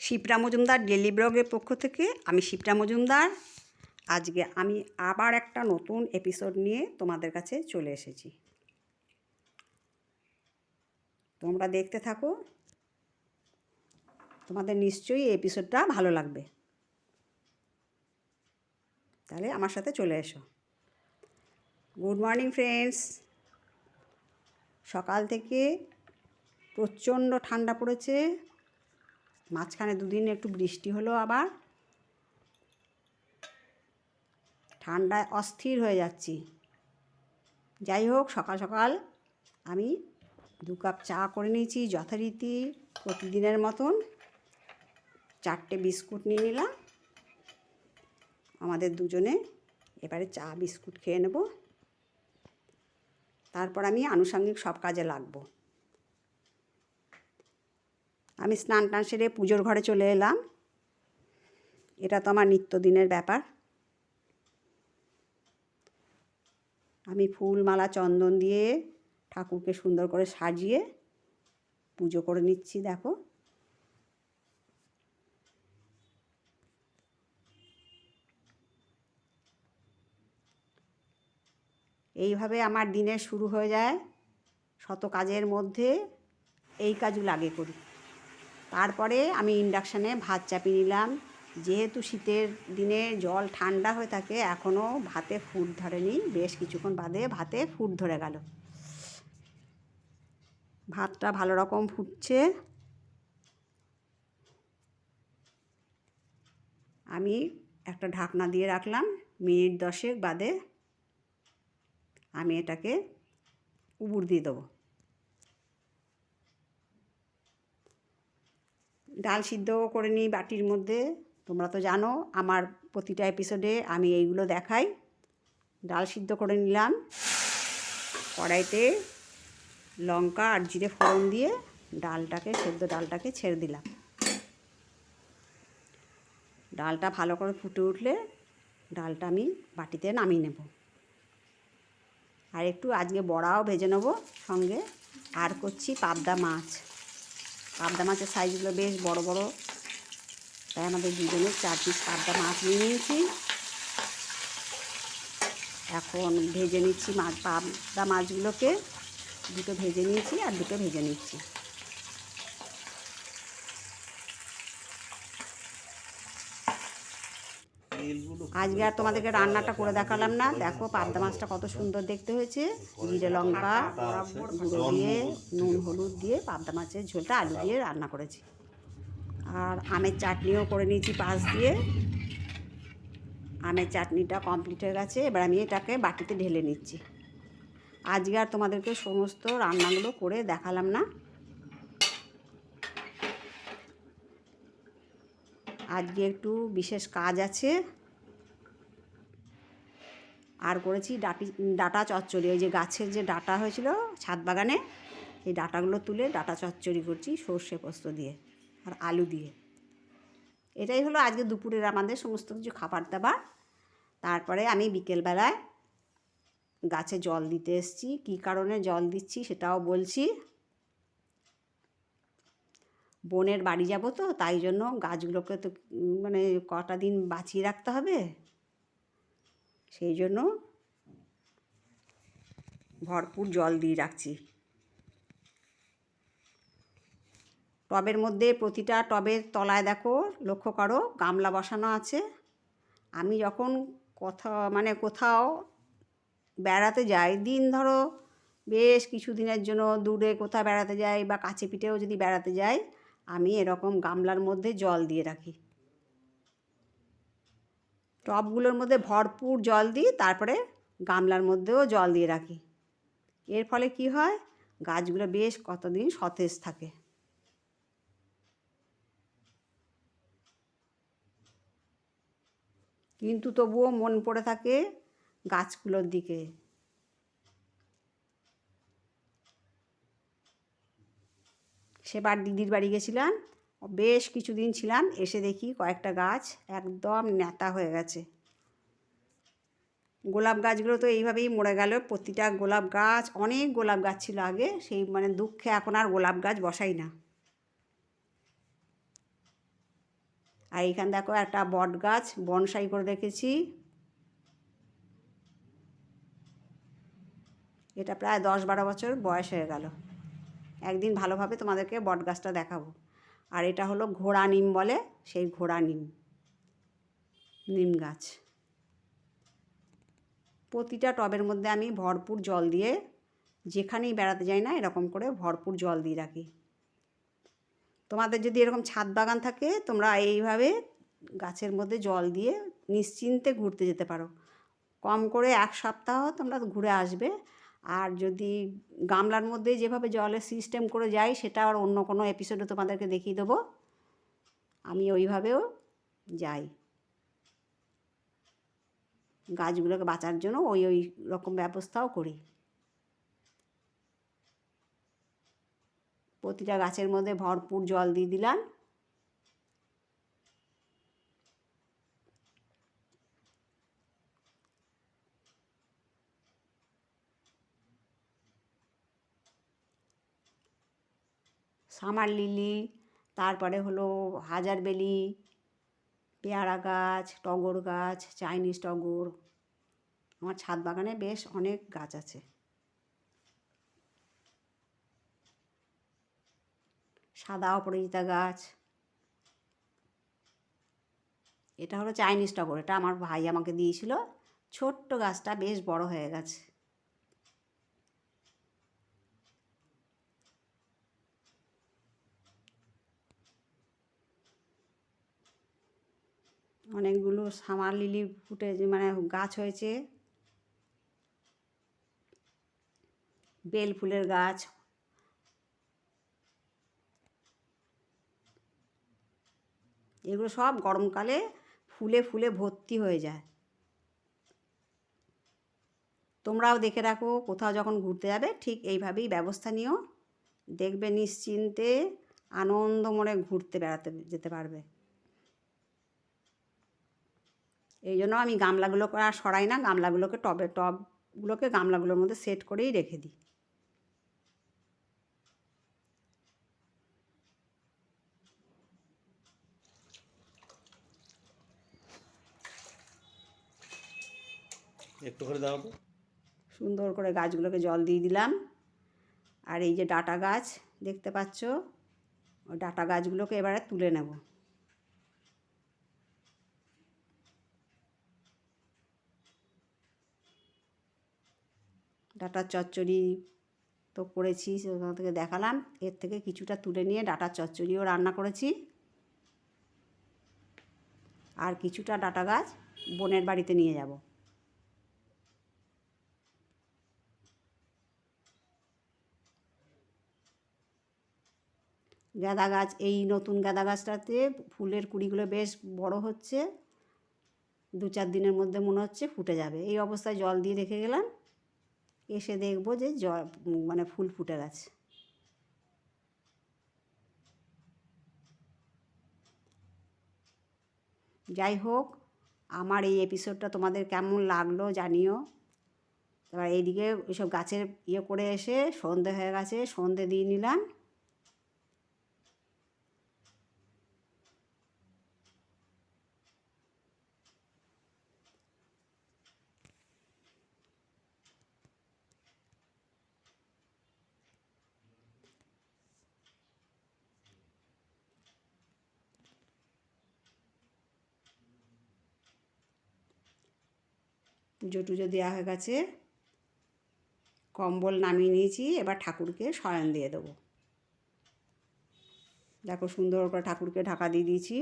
Shipra Majumdar daily ব্লগের পক্ষ থেকে আমি শিপ্রা মজুমদার। আজকে আমি আবার একটা নতুন এপিসোড নিয়ে তোমাদের কাছে চলে এসেছি। তোমরা দেখতে থাকো। তোমাদের নিশ্চয়ই এই এপিসোডটা ভালো লাগবে। তাহলে আমার সাথে চলে এসো। গুড মর্নিং ফ্রেন্ডস সকাল থেকে প্রচণ্ড ঠান্ডা পড়েছে। মাঝখানে দুদিন একটু বৃষ্টি হলো আবার। ঠান্ডায় অস্থির হয়ে যাচ্ছি। যাই হোক, সকাল সকাল আমি দু কাপ চা করে নিয়েছি, যথারীতি প্রতিদিনের মতন চারটে বিস্কুট নিয়ে নিলাম। আমাদের দুজনে এবারে চা, বিস্কুট খেয়ে নেব। তারপর আমি আনুষঙ্গিক সব কাজে লাগবো। আমি স্নান টান সেরে পুজোর ঘরে চলে এলাম। এটা তো আমার নিত্যদিনের ব্যাপার। আমি ফুল মালা, চন্দন দিয়ে ঠাকুরকে সুন্দর করে সাজিয়ে পুজো করে নিচ্ছি, দেখো। এইভাবে আমার দিনের শুরু হয়ে যায় শত কাজের মধ্যে। এই কাজগুলো আগে করি। তারপরে আমি ইন্ডাকশানে ভাত চাপিয়ে নিলাম। যেহেতু শীতের দিনে জল ঠান্ডা হয়ে থাকে এখনও ভাতে ফুট ধরেনি। বেশ কিছুক্ষণ বাদে ভাতে ফুট ধরে গেল। ভাতটা ভালো রকম ফুটছে। আমি একটা ঢাকনা দিয়ে রাখলাম। মিনিট দশেক বাদে আমি এটাকে উবুর দিয়ে দেবো। ডাল সিদ্ধ করে নিই বাটির মধ্যে। তোমরা তো জানো, আমার প্রতিটা এপিসোডে আমি এইগুলো দেখাই। ডাল সিদ্ধ করে নিলাম। কড়াইতে লঙ্কা আর জিরে ফোড়ন দিয়ে ডালটাকে, সেদ্ধ ডালটাকে ছেড়ে দিলাম। ডালটা ভালো করে ফুটে উঠলে ডালটা আমি বাটিতে নামিয়ে নেব। আর একটু আজকে বড়াও ভেজে নেব সঙ্গে। আর করছি পাবদা মাছ। পাবদা মাছের সাইজগুলো বেশ বড় বড়। তাই আমাদের দুজনের চার পিস পাবদা মাছ নিয়ে নিয়েছি। এখন ভেজে নিচ্ছি মাছ, পাবদা মাছগুলোকে। দুটো ভেজে নিয়েছি আর দুটো ভেজে নিচ্ছি। আজকে আর তোমাদেরকে রান্নাটা করে দেখালাম না। দেখো পাবদা মাছটা কত সুন্দর দেখতে হয়েছে। জিরে লঙ্কা গুঁড়ো দিয়ে নুন হলুদ দিয়ে পাবদা মাছের ঝোলটা আলু দিয়ে রান্না করেছি। আর আমের চাটনিও করে নিয়েছি পাশ দিয়ে। আমের চাটনিটা কমপ্লিট হয়ে গেছে। এবার আমি এটাকে বাটিতে ঢেলে নিচ্ছি। আজকে আর তোমাদেরকে সমস্ত রান্নাগুলো করে দেখালাম না। আজকে একটু বিশেষ কাজ আছে। আর করেছি ডাটি, ডাটা চচ্চড়ি, ওই যে গাছের যে ডাটা হয়েছিল ছাদ বাগানে এই ডাটাগুলো তুলে ডাটা চচ্চড়ি করছি সর্ষে পোস্ত দিয়ে আর আলু দিয়ে। এটাই হলো আজকে দুপুরের আমাদের সমস্ত কিছু খাবার দাবার। তারপরে আমি বিকেলবেলায় গাছে জল দিতে এসছি। কী কারণে জল দিচ্ছি সেটাও বলছি। বোনের বাড়ি যাব তো, তাই জন্য গাছগুলোকে তো মানে কটা দিন বাঁচিয়ে রাখতে হবে। সেই জন্য ভরপুর জল দিয়ে রাখছি। টবের মধ্যে প্রতিটা টবের তলায় দেখো, লক্ষ্য করো, গামলা বসানো আছে। আমি যখন কোথাও মানে কোথাও বেড়াতে যাই, দিন ধরো বেশ কিছু দিনের জন্য দূরে কোথাও বেড়াতে যাই বা কাছে পিঠেও যদি বেড়াতে যাই, আমি এরকম গামলার মধ্যে জল দিয়ে রাখি। টবগুলোর মধ্যে ভরপুর জল দিই তারপরে গামলার মধ্যেও জল দিয়ে রাখি। এর ফলে কি হয়? গাছগুলো বেশ কতদিন সতেজ থাকে। কিন্তু তবুও মন পড়ে থাকে গাছগুলোর দিকে। সেবার দিদির বাড়ি গেছিলাম। বেশ কিছুদিন ছিলাম, এসে দেখি কয়েকটা গাছ একদম নেতা হয়ে গেছে। গোলাপ গাছগুলো তো এইভাবেই মরে গেল, প্রতিটা গোলাপ গাছ, অনেক গোলাপ গাছ ছিল আগে, সেই মানে দুঃখে এখন আর গোলাপ গাছ বসাই না। আর এইখানে দেখো একটা বট গাছ, বনসাই করে রেখেছি। এটা প্রায় দশ বারো বছর বয়স হয়ে গেল। একদিন ভালোভাবে তোমাদেরকে বট গাছটা দেখাবো। আর এটা হলো ঘোড়া নিম বলে, সেই ঘোড়া নিম নিম গাছ। প্রতিটা টবের মধ্যে আমি ভরপুর জল দিয়ে যেখানেই বেড়াতে যাই না, এরকম করে ভরপুর জল দিয়ে রাখি। তোমাদের যদি এরকম ছাদ বাগান থাকে, তোমরা এইভাবে গাছের মধ্যে জল দিয়ে নিশ্চিন্তে ঘুরতে যেতে পারো। কম করে এক সপ্তাহ তোমরা ঘুরে আসবে আর যদি গামলার মধ্যে যেভাবে জলের সিস্টেম করে যাই, সেটা আর অন্য কোনো এপিসোডে তোমাদেরকে দেখিয়ে দেবো। আমি ওইভাবেও যাই। গাছগুলোকে বাঁচার জন্য ওই ওই রকম ব্যবস্থাও করি। প্রতিটা গাছের মধ্যে ভরপুর জল দিয়ে দিলাম। সামার লিলি, তারপরে হলো হাজারবেলি পেয়ারা গাছ, টগর গাছ, চাইনিজ টগর। আমার ছাদ বাগানে বেশ অনেক গাছ আছে। সাদা অপরাজিতা গাছ। এটা হলো চাইনিজ টগর, এটা আমার ভাই আমাকে দিয়েছিল। ছোট্ট গাছটা বেশ বড় হয়ে গেছে। অনেকগুলো সামার লিলি ফুটে মানে গাছ হয়েছে। বেল ফুলের গাছ। এগুলো সব গরমকালে ফুলে ফুলে ভর্তি হয়ে যায়। তোমরাও দেখে রাখো, কোথাও যখন ঘুরতে যাবে, ঠিক এইভাবেই ব্যবস্থা নিও। দেখবে নিশ্চিন্তে আনন্দ মনে ঘুরতে বেড়াতে যেতে পারবে। এই জন্য আমি গামলাগুলোকে আর সরাই না গামলাগুলোকে টবে টবগুলোকে গামলাগুলোর মধ্যে সেট করেই রেখে দিই। একটু করে দাও তো সুন্দর করে গাছগুলোকে জল দিয়ে দিলাম। আর এই যে ডাটা গাছ দেখতে পাচ্ছ? ওই ডাটা গাছগুলোকে এবারে তুলে নেব। ডাটার চচ্চড়ি তো করেছি সেখান থেকে দেখালাম। এর থেকে কিছুটা তুলে নিয়ে ডাটার চচ্চড়িও রান্না করেছি। আর কিছুটা ডাটা গাছ বোনের বাড়িতে নিয়ে যাব। গাঁদা গাছ, এই নতুন গাঁদা গাছটাতে ফুলের কুড়িগুলো বেশ বড় হচ্ছে। দু চার দিনের মধ্যে মনে হচ্ছে ফুটে যাবে। এই অবস্থায় জল দিয়ে রেখে গেলাম। এসে দেখব যে জ মানে ফুল ফুটে গেছে। যাই হোক, আমার এই এপিসোডটা তোমাদের কেমন লাগল জানিও। এবার এইদিকে ওইসব গাছের ইয়ে করে এসে সন্ধে হয়ে গেছে, সন্ধে দিয়ে নিলাম। পুজো টুজো দেওয়া হয়ে গেছে, কম্বল নামিয়ে নিয়েছি, এবার ঠাকুরকে শয়ন দিয়ে দেবো। দেখো সুন্দর করে ঠাকুরকে ঢাকা দিয়ে দিয়েছি।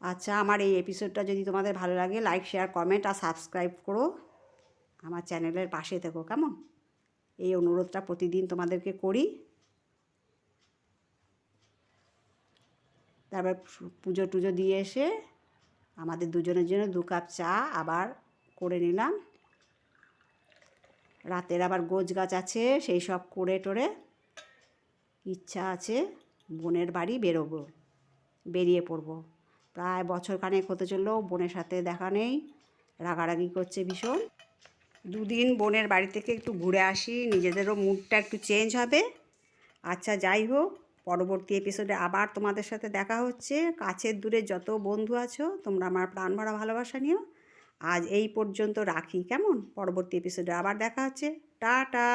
আচ্ছা আমার এই এপিসোডটা যদি তোমাদের ভালো লাগে লাইক শেয়ার কমেন্ট আর সাবস্ক্রাইব করো। আমার চ্যানেলের পাশে থেকো, কেমন? এই অনুরোধটা প্রতিদিন তোমাদেরকে করি। তারপর পুজো টুজো দিয়ে এসে আমাদের দুজনের জন্য দু কাপ চা আবার করে নিলাম। রাতের আবার গোছ গাছ আছে, সেই সব করে টোরে ইচ্ছা আছে বোনের বাড়ি বেরোবো, বেরিয়ে পড়ব। প্রায় বছর খানেক হতে চললেও বোনের সাথে দেখা নেই, রাগারাগি করছে ভীষণ। দুদিন বোনের বাড়ি থেকে একটু ঘুরে আসি, নিজেদেরও মুডটা একটু চেঞ্জ হবে। আচ্ছা যাই হোক পরবর্তী এপিসোডে আবার তোমাদের সাথে দেখা হচ্ছে। কাছের দূরে যত বন্ধু আছো, তোমরা আমার প্রাণ ভরা ভালোবাসা নিও। আজ এই পর্যন্ত রাখি, কেমন? পরবর্তী এপিসোডে আবার দেখা হচ্ছে। টাটা!